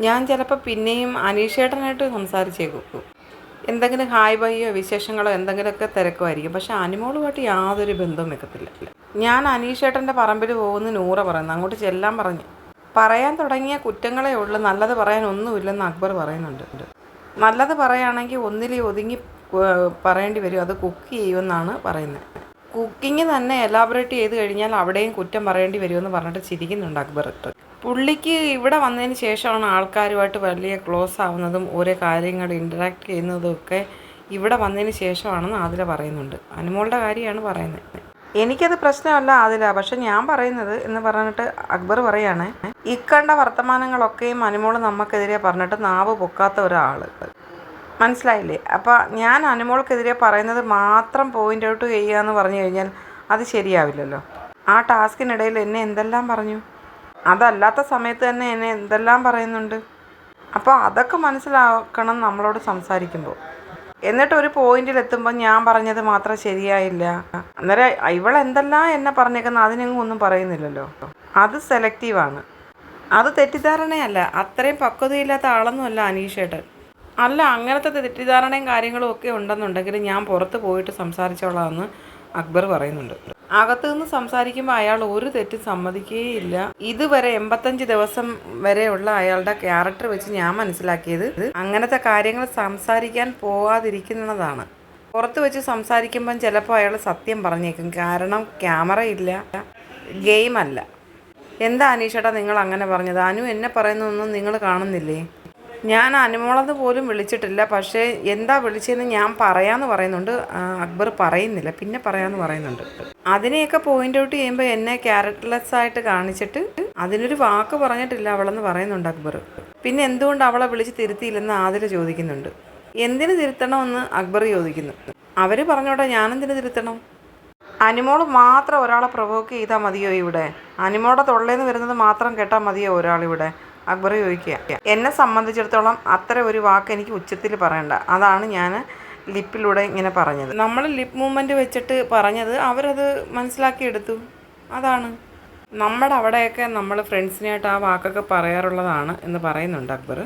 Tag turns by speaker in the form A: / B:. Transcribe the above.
A: ഞാൻ ചിലപ്പോൾ പിന്നെയും അനീഷേട്ടനായിട്ട് സംസാരിച്ചേക്കും. എന്തെങ്കിലും ഹായ് ബൈയോ വിശേഷങ്ങളോ എന്തെങ്കിലുമൊക്കെ തിരക്കുമായിരിക്കും. പക്ഷേ അനിമോളുമായിട്ട് യാതൊരു ബന്ധവും വെക്കത്തില്ല. ഞാൻ അനീഷേട്ടന്റെ പറമ്പിൽ പോകുന്ന നൂറ പറയുന്നു. അങ്ങോട്ട് ചെല്ലാൻ പറഞ്ഞു. പറയാൻ തുടങ്ങിയ കുറ്റങ്ങളെ ഉള്ളൂ. നല്ലത് പറയാൻ ഒന്നുമില്ലെന്ന് അക്ബർ പറയുന്നുണ്ട്. നല്ലത് പറയുകയാണെങ്കിൽ ഒന്നിലേ ഒതുങ്ങി പറയേണ്ടി വരും. അത് കുക്ക് ചെയ്യുമെന്നാണ് പറയുന്നത്. കുക്കിംഗ് തന്നെ എലാബറേറ്റ് ചെയ്ത് കഴിഞ്ഞാൽ അവിടെയും കുറ്റം പറയേണ്ടി വരുമെന്ന് പറഞ്ഞിട്ട് ചിരിക്കുന്നുണ്ട് അക്ബർ. പുള്ളിക്ക് ഇവിടെ വന്നതിന് ശേഷമാണ് ആൾക്കാരുമായിട്ട് വലിയ ക്ലോസ് ആവുന്നതും ഓരോ കാര്യങ്ങൾ ഇന്ററാക്ട് ചെയ്യുന്നതും ഒക്കെ ഇവിടെ വന്നതിന് ശേഷമാണെന്ന് ആതില പറയുന്നുണ്ട്. അനുമോളുടെ കാര്യമാണ് പറയുന്നത്. എനിക്കത് പ്രശ്നമല്ല ആതില പക്ഷെ ഞാൻ പറയുന്നത് എന്ന് പറഞ്ഞിട്ട് അക്ബർ പറയാണ് ഇക്കണ്ട വർത്തമാനങ്ങളൊക്കെയും അനുമോൾ നമുക്കെതിരെ പറഞ്ഞിട്ട് നാവ് പൊക്കാത്ത ഒരാൾ മനസ്സിലായില്ലേ? അപ്പോൾ ഞാൻ അനുമോൾക്കെതിരെ പറയുന്നത് മാത്രം പോയിന്റ് ഔട്ട് ചെയ്യുക എന്ന് പറഞ്ഞു കഴിഞ്ഞാൽ അത് ശരിയാവില്ലല്ലോ. ആ ടാസ്കിനിടയിൽ എന്നെ എന്തെല്ലാം പറഞ്ഞു? അതല്ലാത്ത സമയത്ത് തന്നെ എന്നെ എന്തെല്ലാം പറയുന്നുണ്ട്? അപ്പോൾ അതൊക്കെ മനസ്സിലാക്കണം നമ്മളോട് സംസാരിക്കുമ്പോൾ. എന്നിട്ട് ഒരു പോയിന്റിൽ എത്തുമ്പോൾ ഞാൻ പറഞ്ഞത് മാത്രം ശരിയായില്ല. അന്നേരം ഇവളെന്തെല്ലാം എന്നെ പറഞ്ഞേക്കുന്ന അതിനെങ്ങും ഒന്നും പറയുന്നില്ലല്ലോ. അത് സെലക്റ്റീവാണ് അത് തെറ്റിദ്ധാരണയല്ല. അത്രയും പക്വതയില്ലാത്ത ആളൊന്നുമല്ല അനീഷേട്ടൻ. അല്ല അങ്ങനത്തെ തെറ്റിദ്ധാരണയും കാര്യങ്ങളും ഒക്കെ ഉണ്ടെന്നുണ്ടെങ്കിൽ ഞാൻ പുറത്ത് പോയിട്ട് സംസാരിച്ചോളാമെന്ന് അക്ബർ പറയുന്നുണ്ട്. അകത്തു നിന്ന് സംസാരിക്കുമ്പോൾ അയാൾ ഒരു തെറ്റും സമ്മതിക്കുകയില്ല ഇതുവരെ എൺപത്തഞ്ച് ദിവസം വരെയുള്ള അയാളുടെ ക്യാരക്ടർ വെച്ച് ഞാൻ മനസ്സിലാക്കിയത് അങ്ങനത്തെ കാര്യങ്ങൾ സംസാരിക്കാൻ പോവാതിരിക്കുന്നതാണ്. പുറത്ത് വെച്ച് സംസാരിക്കുമ്പം ചിലപ്പോൾ അയാൾ സത്യം പറഞ്ഞേക്കും. കാരണം ക്യാമറ ഇല്ല ഗെയിമല്ല എന്താ അനീഷേട്ടാ നിങ്ങൾ അങ്ങനെ പറഞ്ഞത്? അനു എന്നെ പറയുന്നതൊന്നും നിങ്ങൾ കാണുന്നില്ലേ? ഞാൻ അനുമോളെന്ന് പോലും വിളിച്ചിട്ടില്ല. പക്ഷേ എന്താ വിളിച്ചതെന്ന് ഞാൻ പറയാമെന്ന് പറയുന്നുണ്ട്. അക്ബർ പറയുന്നില്ല. പിന്നെ പറയാമെന്ന് പറയുന്നുണ്ട്. അതിനെയൊക്കെ പോയിന്റ് ഔട്ട് ചെയ്യുമ്പോൾ എന്നെ ക്യാരക്ടർലെസ് ആയിട്ട് കാണിച്ചിട്ട് അതിനൊരു വാക്ക് പറഞ്ഞിട്ടില്ല അവളെന്ന് പറയുന്നുണ്ട് അക്ബർ. പിന്നെ എന്തുകൊണ്ട് അവളെ വിളിച്ച് തിരുത്തിയില്ലെന്ന് ആതിൽ ചോദിക്കുന്നുണ്ട്. എന്തിന് തിരുത്തണമെന്ന് അക്ബർ ചോദിക്കുന്നു. അവർ പറഞ്ഞോട്ടെ ഞാനെന്തിന് തിരുത്തണം? അനിമോൾ മാത്രം ഒരാളെ പ്രൊവോക്ക് ചെയ്താൽ മതിയോ ഇവിടെ? അനിമോടെ തൊള്ളേന്ന് വരുന്നത് മാത്രം കേട്ടാൽ മതിയോ ഒരാളിവിടെ? അക്ബർ ചോദിക്കുക. എന്നെ സംബന്ധിച്ചിടത്തോളം അത്ര ഒരു വാക്ക് എനിക്ക് ഉച്ചത്തിൽ പറയണ്ട. അതാണ് ഞാൻ ലിപ്പിലൂടെ ഇങ്ങനെ പറഞ്ഞത്. നമ്മൾ ലിപ്പ് മൂവ്മെന്റ് വെച്ചിട്ട് പറഞ്ഞത് അവരത് മനസ്സിലാക്കിയെടുത്തു അതാണ്. നമ്മുടെ അവിടെയൊക്കെ നമ്മൾ ഫ്രണ്ട്സിനായിട്ട് ആ വാക്കൊക്കെ പറയാറുള്ളതാണ് എന്ന് പറയുന്നുണ്ട് അക്ബർ.